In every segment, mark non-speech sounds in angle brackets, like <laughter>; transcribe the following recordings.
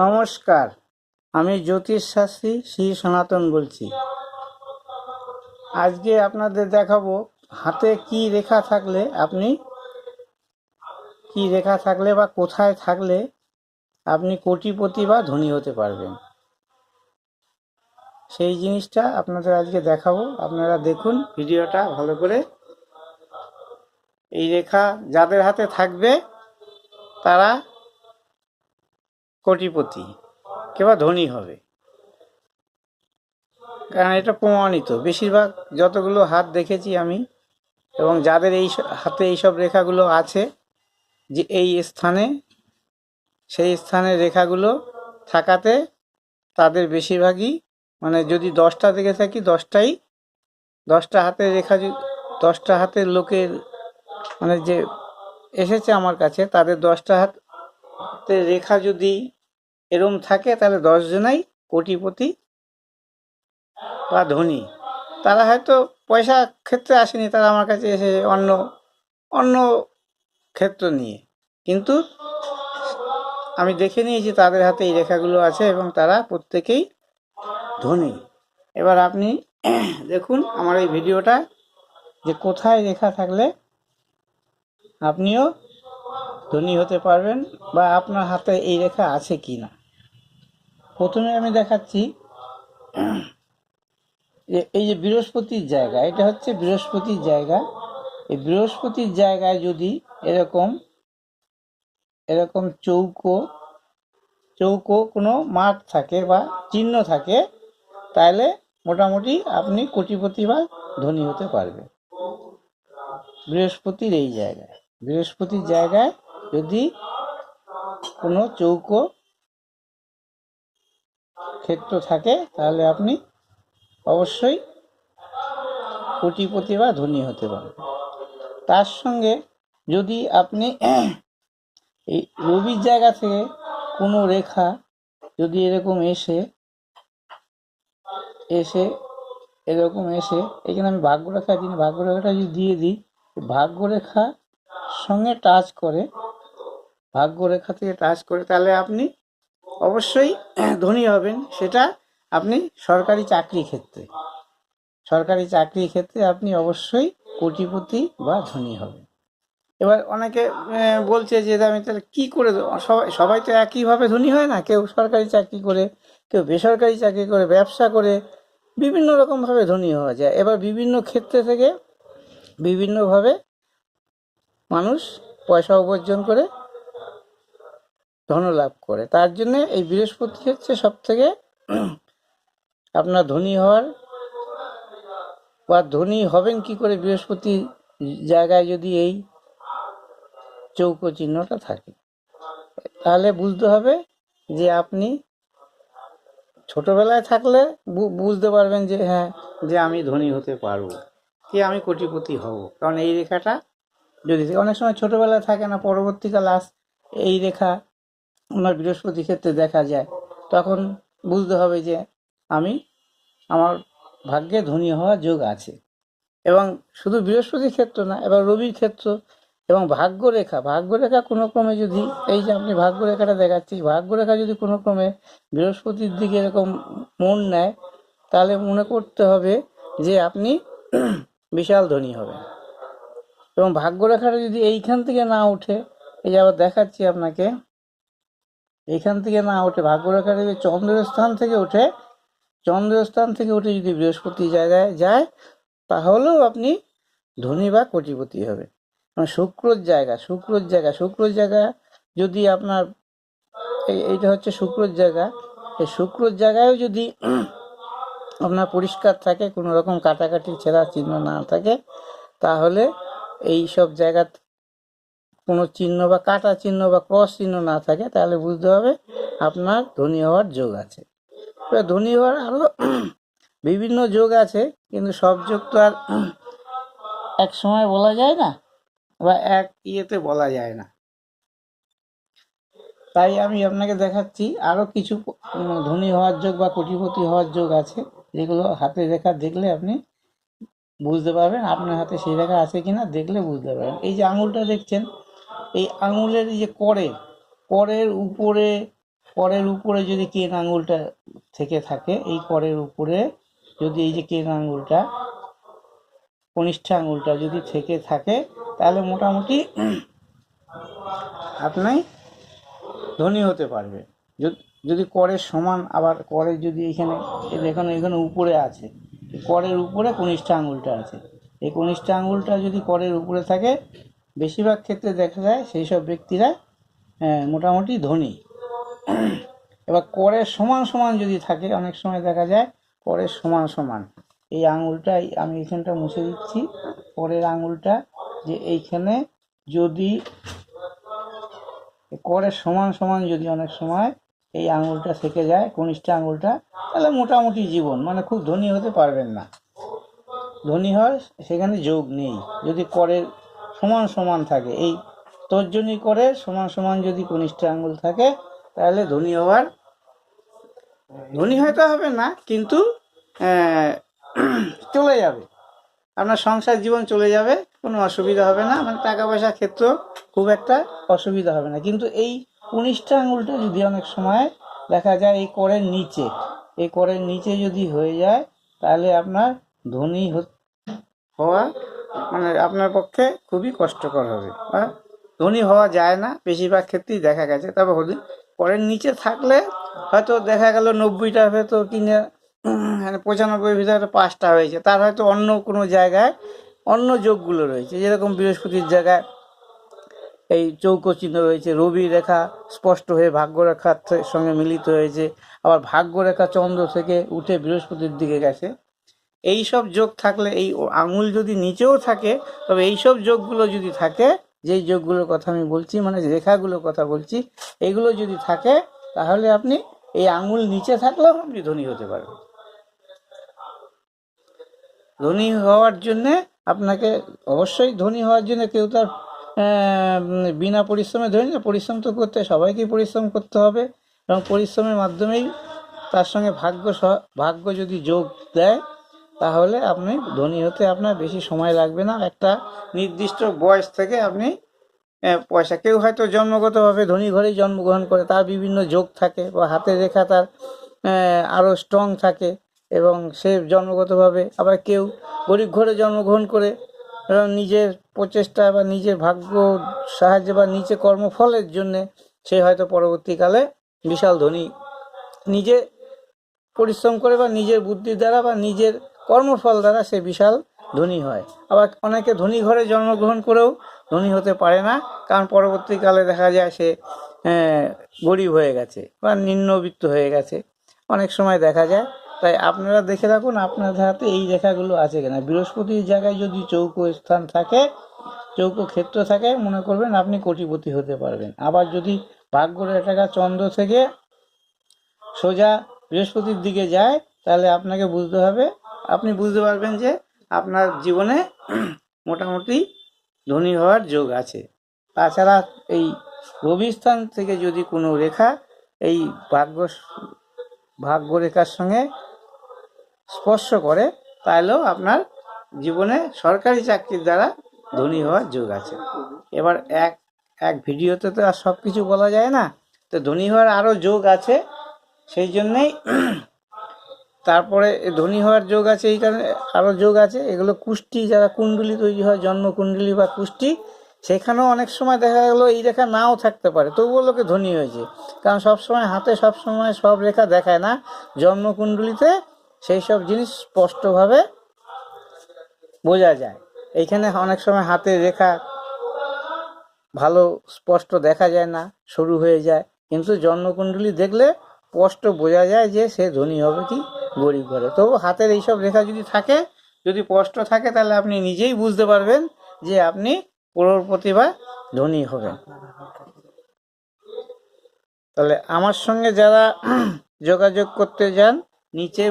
নমস্কার, আমি জ্যোতিষ শাস্ত্রী শ্রী সনাতন বলছি। আজকে আপনাদের দেখাবো হাতে কি রেখা থাকলে আপনি, কি রেখা থাকলে বা কোথায় থাকলে আপনি কোটিপতি বা ধনী হতে পারবেন। সেই জিনিসটা আপনাদের আজকে দেখাবো। আপনারা দেখুন, ভিডিওটা ভালো করে এই রেখা যাদের হাতে থাকবে তারা কোটিপতি কিংবা ধনী হবে। কারণ এটা প্রমাণিত। বেশিরভাগ যতগুলো হাত দেখেছি আমি এবং যাদের এই হাতে এইসব রেখাগুলো আছে যে এই স্থানে, সেই স্থানের রেখাগুলো থাকাতে তাদের বেশিরভাগই মানে যদি দশটা দেখে থাকি, দশটাই দশটা হাতের রেখা দশটা হাতের লোকের মানে যে এসেছে আমার কাছে, তাদের দশটা হাতের রেখা যদি এরম থাকে, তাহলে দশজনাই কোটিপতি বা ধনী। তারা হয়তো পয়সা ক্ষেত্রে আসেনি, তারা আমার কাছে এসে অন্য অন্য ক্ষেত্র নিয়ে। কিন্তু আমি দেখে নিয়েছি তাদের হাতে এই রেখাগুলো আছে এবং তারা প্রত্যেকেই ধনী। এবার আপনি দেখুন আমার এই ভিডিওটা যে কোথায় রেখা থাকলে আপনিও ধনী হতে পারবেন বা আপনার হাতে এই রেখা আছে কি না প্রথমে আমি দেখাচ্ছি যে এই যে বৃহস্পতির জায়গা, এটা হচ্ছে বৃহস্পতির জায়গা। এই বৃহস্পতির জায়গায় যদি এরকম এরকম চৌকো চৌকো কোনো মাঠ থাকে বা চিহ্ন থাকে তাহলে মোটামুটি আপনি কোটিপতি বা ধনী হতে পারবেন। বৃহস্পতির এই জায়গায়। বৃহস্পতির জায়গায় যদি কোনো চৌকো ক্ষেত্র থাকে তাহলে আপনি অবশ্যই কোটিপতি বা ধনী হতে পারবেন তার সঙ্গে যদি আপনি এই রবির জায়গা থেকে কোনো রেখা যদি এরকম এসে এসে এরকম এসে এখানে আমি ভাগ্যরেখা দিই না, ভাগ্যরেখাটা যদি দিয়ে দিই ভাগ্যরেখা সঙ্গে টাচ করে, ভাগ্যরেখা থেকে টাচ করে, তাহলে আপনি অবশ্যই ধনী হবেন। সেটা আপনি সরকারি চাকরি ক্ষেত্রে। সরকারি চাকরি ক্ষেত্রে আপনি অবশ্যই কোটিপতি বা ধনী হবেন। এবার অনেকে বলছে যে আমি তাহলে কী করে? সবাই সবাই তো একইভাবে ধনী হয় না। কেউ সরকারি চাকরি করে, কেউ বেসরকারি চাকরি করে, ব্যবসা করে, বিভিন্ন রকমভাবে ধনী হওয়া যায়। এবার বিভিন্ন ক্ষেত্রে থেকে বিভিন্নভাবে মানুষ পয়সা উপার্জন করে ধনলাভ করে। তার জন্য এই বৃহস্পতি হচ্ছে সব থেকে আপনার ধনী হওয়ার বা ধনী হবেন কি করে বৃহস্পতি জায়গায় যদি এই চৌকো চিহ্নটা থাকে। তাহলে বুঝতে হবে যে আপনি ছোটবেলায় থাকলে বুঝতে পারবেন যে হ্যাঁ যে আমি ধনী হতে পারব, কি আমি কোটিপতি হব। কারণ এই রেখাটা যদি অনেক সময় ছোটবেলায় থাকে না, পরবর্তীকাল আস এই রেখা আপনার বৃহস্পতি ক্ষেত্রে দেখা যায়, তখন বুঝতে হবে যে আমি আমার ভাগ্যে ধনী হওয়ার যোগ আছে। এবং শুধু বৃহস্পতির ক্ষেত্র না, এবার রবির ক্ষেত্র এবং ভাগ্যরেখা। ভাগ্যরেখা কোনো ক্রমে যদি এই যে আপনি ভাগ্যরেখাটা দেখাচ্ছি, ভাগ্যরেখা যদি কোনো ক্রমে বৃহস্পতির দিকে এরকম মন নেয়, তাহলে মনে করতে হবে যে আপনি <clears throat> বিশাল ধনী হবেন। এবং ভাগ্যরেখাটা যদি এইখান থেকে না ওঠে এই যে আবার দেখাচ্ছি আপনাকে, এইখান থেকে না ওঠে ভাগ্যরেখাটা যদি চন্দ্রের স্থান থেকে ওঠে চন্দ্রের স্থান থেকে উঠে যদি বৃহস্পতি জায়গায় যায়, তাহলেও আপনি ধনী বা কোটিপতি হবে। মানে শুক্রর জায়গা শুক্রর জায়গা শুক্রর জায়গা যদি আপনার, এই, এইটা হচ্ছে শুক্রর জায়গা। এই শুক্রর জায়গায়ও যদি আপনার পরিষ্কার থাকে, কোনো রকম কাটাকাটি ছেঁড়া চিহ্ন না থাকে, তাহলে এই সব জায়গা কোনো চিহ্ন বা কাটা চিহ্ন বা ক্রস চিহ্ন না থাকে, তাহলে বুঝতে হবে আপনার ধনী হওয়ার যোগ আছে। এবার ধনী হওয়ার আরও <clears throat> বিভিন্ন যোগ আছে, কিন্তু সব যোগ তো আর <clears throat> এক সময় বলা যায় না বা এক ইয়েতে বলা যায় না। তাই আমি আপনাকে দেখাচ্ছি আরও কিছু ধনী হওয়ার যোগ বা কোটিপতি হওয়ার যোগ আছে, যেগুলো হাতে রেখা দেখলে আপনি বুঝতে পারবেন আপনার হাতে সেই রেখা আছে কিনা দেখলে বুঝতে পারবেন। এই যে আঙুলটা দেখছেন, এই আঙুলের যে করের করের উপরে করের উপরে যদি কেন আঙুলটা থেকে থাকে, এই করের উপরে যদি এই যে কেন আঙুলটা, কনিষ্ঠ আঙুলটা যদি থেকে থাকে, তাহলে মোটামুটি আপনি ধনী হতে পারবে। যদি- করের সমান, আবার করের যদি এখানে, দেখুন, এখানে উপরে আছে। করের উপরে কনিষ্ঠ আঙুলটা আছে। এই কনিষ্ঠ আঙুলটা যদি করের উপরে থাকে, বেশিরভাগ ক্ষেত্রে দেখা যায় সেই সব ব্যক্তিরা মোটামুটি ধনী। এবার করের সমান সমান যদি থাকে, অনেক সময় দেখা যায় করের সমান সমান। এই আঙুলটাই আমি এখানটা মুছে দিচ্ছি। পরের আঙুলটা যে এইখানে যদি, করের সমান সমান যদি অনেক সময় এই আঙুলটা থেকে যায়, কনিষ্ঠ আঙুলটা, তাহলে মোটামুটি জীবন। মানে খুব ধনী হতে পারবেন না। ধনী হয়, সেখানে যোগ নেই। যদি করের সমান সমান থাকে, এই তর্জনী করে সমান সমান যদি কনিষ্ঠ আঙুল থাকে, তাহলে ধনী হওয়ার ধনী হয়তো হবে না, কিন্তু চলে যাবে। আপনার সংসার জীবন চলে যাবে, কোনো অসুবিধা হবে না। মানে টাকা পয়সার ক্ষেত্র খুব একটা অসুবিধা হবে না। কিন্তু এই কনিষ্ঠ আঙুলটা যদি অনেক সময় দেখা যায় এই করের নিচে, এই করের নিচে যদি হয়ে যায়, তাহলে আপনার ধনী হওয়া মানে আপনার পক্ষে খুবই কষ্টকর হবে। বা ধনী হওয়া যায় না, বেশিরভাগ ক্ষেত্রেই দেখা গেছে। তবে হলে করের নিচে থাকলে হয়তো দেখা গেল নব্বইটা হয়তো কিনে মানে পঁচানব্বই ভিতরে পাঁচটা হয়েছে। তার হয়তো অন্য কোনো জায়গায় অন্য যোগগুলো রয়েছে। যেরকম বৃহস্পতির জায়গায় এই চৌকো চিহ্ন রয়েছে। রবি রেখা স্পষ্ট হয়ে ভাগ্যরেখার সঙ্গে মিলিত হয়েছে। আবার ভাগ্যরেখা চন্দ্র থেকে উঠে বৃহস্পতির দিকে গেছে। এই সব যোগ থাকলে এই আঙুল যদি নিচেও থাকে, তবে এই সব যোগগুলো যদি থাকে, যেই যোগগুলোর কথা আমি বলছি মানে রেখাগুলোর কথা বলছি, এগুলো যদি থাকে, তাহলে আপনি এই আঙুল নিচে থাকলেও আপনি ধনী হতে পারবেন। ধনী হওয়ার জন্যে আপনাকে অবশ্যই ধনী হওয়ার জন্য কেউ তার বিনা পরিশ্রমে, ধরে না পরিশ্রম তো করতে সবাইকেই পরিশ্রম করতে হবে। এবং পরিশ্রমের মাধ্যমেই তার সঙ্গে ভাগ্য ভাগ্য যদি যোগ দেয়, তাহলে আপনি ধনী হতে আপনার বেশি সময় লাগবে না। একটা নির্দিষ্ট বয়স থেকে আপনি পয়সা, কেউ হয়তো জন্মগতভাবে ধনী ঘরেই জন্মগ্রহণ করে, তার বিভিন্ন যোগ থাকে বা হাতের রেখা তার আরও স্ট্রং থাকে এবং সে জন্মগতভাবে আবার কেউ গরিব ঘরে জন্মগ্রহণ করে নিজের প্রচেষ্টা বা নিজের ভাগ্য, সাহায্যে বা নিজে কর্মফলের জন্যে সে হয়তো পরবর্তীকালে বিশাল ধনী। নিজে পরিশ্রম করে বা নিজের বুদ্ধি দ্বারা বা নিজের কর্মফল দ্বারা সে বিশাল ধনী হয়। আবার অনেকে ধনী ঘরে জন্মগ্রহণ করেও ধনী হতে পারে না, কারণ পরবর্তীকালে দেখা যায় সে গরিব হয়ে গেছে বা নিম্নবিত্ত হয়ে গেছে। অনেক সময় দেখা যায় তাই আপনারা দেখে রাখুন আপনাদের হাতে এই রেখাগুলো আছে কিনা। বৃহস্পতির জায়গায় যদি চৌকো স্থান থাকে, চৌকো ক্ষেত্র থাকে, মনে করবেন আপনি কোটিপতি হতে পারবেন। আবার যদি ভাগ্য রেখা চন্দ্র থেকে সোজা বৃহস্পতির দিকে যায়, তাহলে আপনাকে বুঝতে হবে, আপনি বুঝতে পারবেন যে আপনার জীবনে মোটামুটি ধনী হওয়ার যোগ আছে। তাছাড়া এই রবি স্থান থেকে যদি কোনো রেখা, এই ভাগ্য ভাগ্য রেখার সঙ্গে স্পর্শ করে তাহলেও আপনার জীবনে সরকারি চাকরির দ্বারা ধনী হওয়ার যোগ আছে। এবার এক এক ভিডিওতে তো আর সব কিছু বলা যায় না। তো ধনী হওয়ার আরও যোগ আছে, সেই জন্যেই তারপরে ধনী হওয়ার যোগ আছে এই কারণে আরও যোগ আছে। এগুলো কুষ্টি, যারা কুণ্ডলি তৈরি হয় জন্ম কুণ্ডলি বা কুষ্টি, সেখানেও অনেক সময় দেখা গেলো এই রেখা নাও থাকতে পারে। তবুও লোকে ধনী হয়েছে। কারণ সব সময় হাতে সব সময় সব রেখা দেখায় না। জন্মকুণ্ডলিতে সেই সব জিনিস স্পষ্টভাবে বোঝা যায়। এইখানে অনেক সময় হাতের রেখা ভালো, স্পষ্ট দেখা যায় না, শুরু হয়ে যায়। কিন্তু জন্মকুণ্ডলী দেখলে স্পষ্ট বোঝা যায় যে সে ধনী হবে কি গরিব ঘরে তবু হাতের এইসব রেখা যদি থাকে, যদি স্পষ্ট থাকে, তাহলে আপনি নিজেই বুঝতে পারবেন যে আপনি করোড়পতি বা ধনী হবেন। তাহলে আমার সঙ্গে যারা যোগাযোগ করতে যান নিচে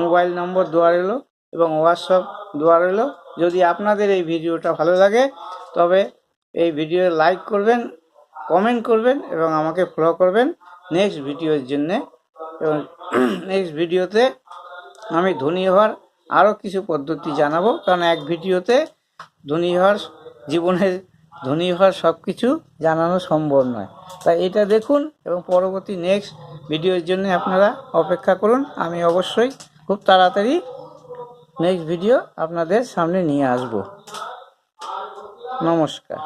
মোবাইল নম্বর দেওয়া রইল এবং হোয়াটসঅ্যাপ দেওয়া রইল যদি আপনাদের এই ভিডিওটা ভালো লাগে, তবে এই ভিডিও লাইক করবেন, কমেন্ট করবেন এবং আমাকে ফলো করবেন নেক্সট ভিডিওর জন্যে। এবং <clears throat> নেক্সট ভিডিওতে আমি ধনী হওয়ার আরও কিছু পদ্ধতি জানাব। কারণ এক ভিডিওতে ধনী হওয়ার জীবনের ধনী হওয়ার সব কিছু জানানো সম্ভব নয়। তাই এটা দেখুন এবং পরবর্তী নেক্সট ভিডিওর জন্য আপনারা অপেক্ষা করুন। আমি অবশ্যই খুব তাড়াতাড়ি নেক্সট ভিডিও আপনাদের সামনে নিয়ে আসব। নমস্কার।